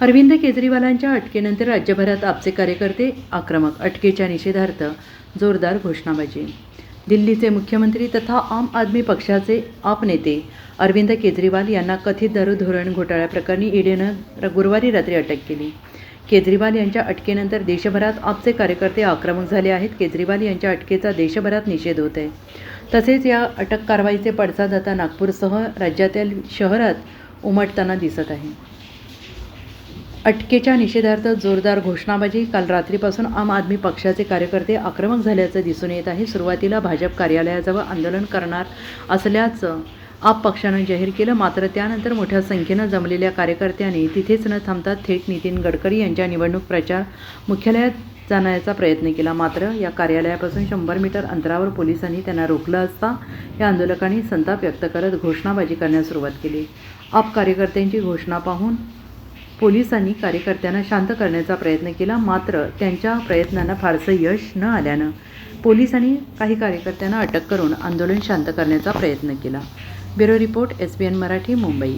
अरविंद केजरीवालांच्या अटकेनंतर राज्यभरात आपचे कार्यकर्ते आक्रमक अटकेच्या निषेधार्थ जोरदार घोषणाबाजी. दिल्लीचे मुख्यमंत्री तथा आम आदमी पक्षाचे आप नेते अरविंद केजरीवाल यांना कथित दारू धोरण घोटाळ्याप्रकरणी ईडीनं गुरुवारी रात्री अटक केली. केजरीवाल यांच्या अटकेनंतर देशभरात आपचे कार्यकर्ते आक्रमक झाले आहेत. केजरीवाल यांच्या अटकेचा देशभरात निषेध होत आहे तसेच या अटक कारवाईचे पडसाद आता नागपूरसह राज्यातील शहरात उमटताना दिसत आहे. अटकेच्या निषेधार्थ जोरदार घोषणाबाजी. काल रात्रीपासून आम आदमी पक्षाचे कार्यकर्ते आक्रमक झाल्याचं दिसून येत आहे. सुरुवातीला भाजप कार्यालयाजवळ आंदोलन करणार असल्याचं आप पक्षानं जाहीर केलं. मात्र त्यानंतर मोठ्या संख्येनं जमलेल्या कार्यकर्त्यांनी तिथेच न थांबता थेट नितीन गडकरी यांच्या निवडणूक प्रचार मुख्यालयात जाण्याचा प्रयत्न केला. मात्र या कार्यालयापासून शंभर मीटर अंतरावर पोलिसांनी त्यांना रोखलं असता या आंदोलकांनी संताप व्यक्त करत घोषणाबाजी करण्यास सुरुवात केली. आप कार्यकर्त्यांची घोषणा पाहून पोलिसांनी कार्यकर्त्यांना शांत करण्याचा प्रयत्न केला मात्र त्यांच्या प्रयत्नांना फारसं यश न आल्यानं पोलिसांनी काही कार्यकर्त्यांना अटक करून आंदोलन शांत करण्याचा प्रयत्न केला. Bureau report S B N Marathi Mumbai.